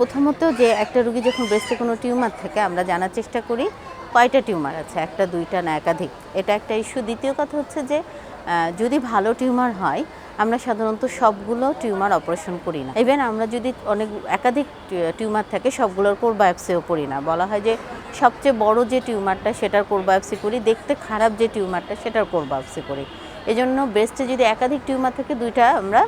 প্রথমত যে একটা রুগী যখন ব্রেস্টে কোনো টিউমার থাকে, আমরা জানার চেষ্টা করি কয়টা টিউমার আছে, একটা, দুইটা না একাধিক। এটা একটা ইস্যু দ্বিতীয় কথা হচ্ছে যে যদি ভালো টিউমার হয়, আমরা সাধারণত সবগুলো টিউমার অপারেশন করি না। ইভেন আমরা যদি অনেক একাধিক টিউমার থাকে, সবগুলোর কোর বায়োপসিও করি না। বলা হয় যে, সবচেয়ে বড় যে টিউমারটা সেটার কোর বায়োপসি করি দেখতে খারাপ যে টিউমারটা সেটার কোর বায়োপসি করি এজন্য ব্রেস্টে যদি একাধিক টিউমার থাকে, দুইটা আমরা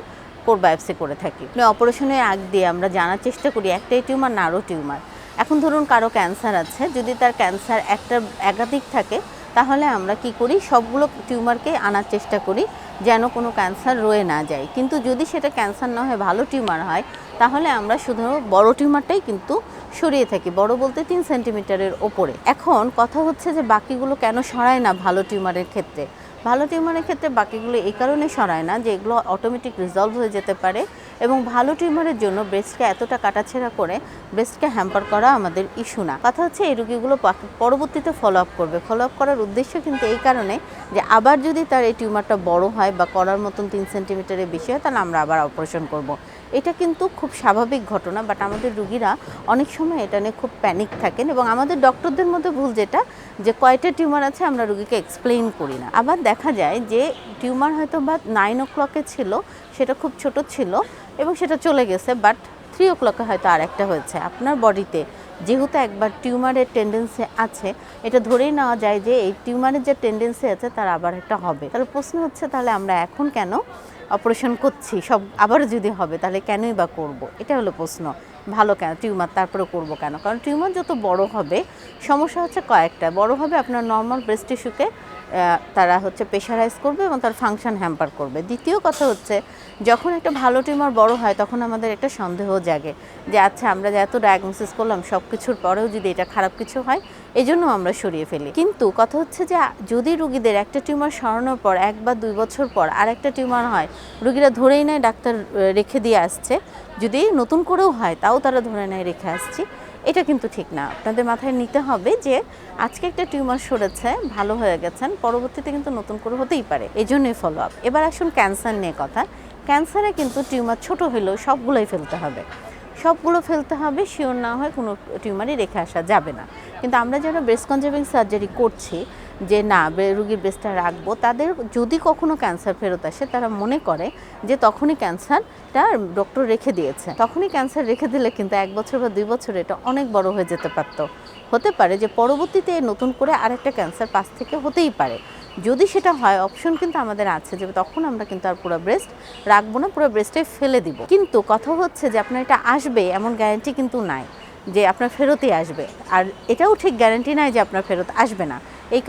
কোর বায়োপসি করে থাকি। অপারেশনের আগ দিয়ে আমরা জানার চেষ্টা করি, একটাই টিউমার না আরও টিউমার এখন ধরুন কারও ক্যান্সার আছে, যদি তার ক্যান্সার একটা একাধিক থাকে, তাহলে আমরা কি করি, সবগুলো টিউমারকে আনার চেষ্টা করি, যেন কোনো ক্যান্সার রয়ে না যায়। কিন্তু যদি সেটা ক্যান্সার না হয় ভালো টিউমার হয়, তাহলে আমরা শুধু বড় টিউমারটাই কিন্তু সরিয়ে থাকি, বড় বলতে তিন সেন্টিমিটারের ওপরে। এখন কথা হচ্ছে যে বাকিগুলো কেন সরায় না ভালো টিউমারের ক্ষেত্রে? ভালো টিউমারের ক্ষেত্রে বাকিগুলো এই কারণে সরায় না যে এগুলো অটোমেটিক রিজলভ হয়ে যেতে পারে এবং ভালো টিউমারের জন্য ব্রেস্টকে এতটা কাটাছেড়া করে ব্রেস্টকে হ্যাম্পার করা আমাদের ইস্যু না কথা হচ্ছে এই রুগীগুলো পরবর্তীতে ফলো আপ করবে ফলো আপ করার উদ্দেশ্য কিন্তু এই কারণে যে আবার যদি তার এই টিউমারটা বড় হয় বা করার মতন তিন সেন্টিমিটারের বেশি হয়, তাহলে আমরা আবার অপারেশন করব। এটা কিন্তু খুব স্বাভাবিক ঘটনা বাট আমাদের রুগীরা অনেক সময় এটা নিয়ে খুব প্যানিক থাকেন এবং আমাদের ডক্টরদের মধ্যে ভুল যেটা, যে কয়টা টিউমার আছে আমরা রুগীকে এক্সপ্লেইন করি না। আবার দেখা যায় যে টিউমার হয়তো বা নাইন ও ক্লকে ছিল, সেটা খুব ছোট ছিল এবং সেটা চলে গেছে বাট থ্রি ও ক্লকে হয়তো আর একটা হয়েছে। আপনার বডিতে যেহেতু একবার টিউমারের টেন্ডেন্সি আছে, এটা ধরেই নেওয়া যায় যে এই টিউমারের যে টেন্ডেন্সি আছে, তার আবার একটা হবে। তাহলে প্রশ্ন হচ্ছে, তাহলে আমরা এখন কেন অপারেশন করছি? সব আবার যদি হবে, তাহলে কেনই বা করব? এটা হলো প্রশ্ন। ভালো কেন? টিউমার তারপরে করব কেন? কারণ টিউমার যত বড় হবে, সমস্যা হচ্ছে কয়েকটা। বড় হবে আপনার নর্মাল ব্রেস্ট টিস্যুকে তারা হচ্ছে প্রেশারাইজ করবে এবং তার ফাংশন হ্যাম্পার করবে। দ্বিতীয় কথা হচ্ছে, যখন একটা ভালো টিউমার বড় হয়, তখন আমাদের একটা সন্দেহ জাগে যে আচ্ছা আমরা যে এত ডায়াগনোসিস করলাম সব কিছুর পরেও যদি এটা খারাপ কিছু হয় এই জন্য আমরা সরিয়ে ফেলি। কিন্তু কথা হচ্ছে যে, যদি রুগীদের একটা টিউমার সরানোর পর, এক বা দুই বছর পর আর একটা টিউমার হয়, রুগীরা ধরেই নেয় ডাক্তার রেখে দিয়ে আসছে। যদি নতুন করেও হয়, তাও তারা ধরে নেয় রেখে আসছি। এটা কিন্তু ঠিক না। আপনাদের মাথায় নিতে হবে যে আজকে একটা টিউমার সরেছে, ভালো হয়ে গেছেন, পরবর্তীতে কিন্তু নতুন করে হতেই পারে। এই জন্যই ফলো আপ এবার আসুন ক্যান্সার নিয়ে কথা। ক্যান্সারে কিন্তু টিউমার ছোট হলেও সবগুলোই ফেলতে হবে। সবগুলো ফেলতে হবে শিওর না হয় কোনো টিউমারই রেখে আসা যাবে না। কিন্তু আমরা যারা ব্রেস্ট কনজার্ভিং সার্জারি করছি যে না রুগীর বেস্টটা রাখব, তাদের যদি কখনো ক্যান্সার ফেরত আসে, তারা মনে করে যে তখনই ক্যান্সারটা ডক্টর রেখে দিয়েছে। তখনই ক্যান্সার রেখে দিলে কিন্তু এক বছর বা দুই বছর এটা অনেক বড় হয়ে যেতে পারতো। হতে পারে যে পরবর্তীতে নতুন করে আরেকটা ক্যান্সার পাশ থেকে হতেই পারে। যদি সেটা হয় অপশন কিন্তু আমাদের আছে যে তখন আমরা কিন্তু আর পুরো ব্রেস্ট রাখব না, পুরো ব্রেস্টে ফেলে দিব। কিন্তু কথা হচ্ছে যে আপনার এটা আসবে, এমন গ্যারান্টি কিন্তু নাই যে আপনার ফেরতই আসবে। আর এটাও ঠিক গ্যারান্টি নাই যে আপনার ফেরত আসবে না।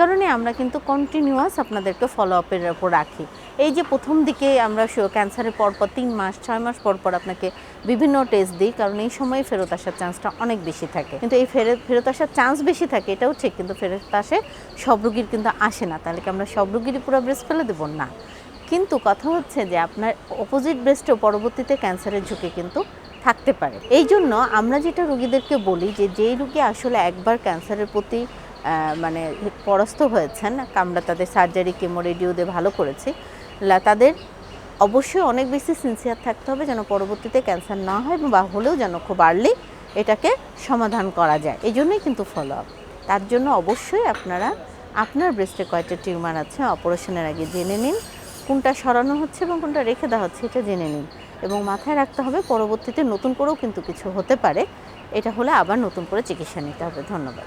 কারণে আমরা কিন্তু কন্টিনিউয়াস আপনাদেরকে ফলো আপের উপর রাখি। এই যে প্রথম দিকে আমরা ক্যান্সারের পরপর তিন মাস, ছয় মাস পর পর আপনাকে বিভিন্ন টেস্ট দিই, কারণ এই সময় ফেরত আসার চান্সটা অনেক বেশি থাকে। কিন্তু এই ফেরত ফেরত আসার চান্স বেশি থাকে, এটাও ঠিক, কিন্তু ফেরত আসে সব রুগীর কিন্তু আসে না। তাহলে কি আমরা সব রুগীরই পুরো ব্রেস্ট ফেলে দেবো? না। কিন্তু কথা হচ্ছে যে আপনার অপোজিট ব্রেস্টেও পরবর্তীতে ক্যান্সারের ঝুঁকি কিন্তু থাকতে পারে। এই জন্য আমরা যেটা রুগীদেরকে বলি যে, যেই রুগী আসলে একবার ক্যান্সারের প্রতি মানে পরাস্ত হয়েছেন। আমরা তাদের সার্জারি কেমো রেডিও দিয়ে ভালো করেছি। তাদের অবশ্যই অনেক বেশি সিনসিয়ার থাকতে হবে যেন পরবর্তীতে ক্যান্সার না হয় বা হলেও যেন খুব আর্লি এটাকে সমাধান করা যায়। এই জন্যই কিন্তু ফলো আপ তার জন্য অবশ্যই আপনারা, আপনার ব্রেস্টে কয়টা টিউমার আছে অপারেশনের আগে জেনে নিন। কোনটা সরানো হচ্ছে এবং কোনটা রেখে দেওয়া হচ্ছে এটা জেনে নিন। এবং মাথায় রাখতে হবে পরবর্তীতে নতুন করেও কিন্তু কিছু হতে পারে। এটা হলে আবার নতুন করে চিকিৎসা নিতে হবে। ধন্যবাদ।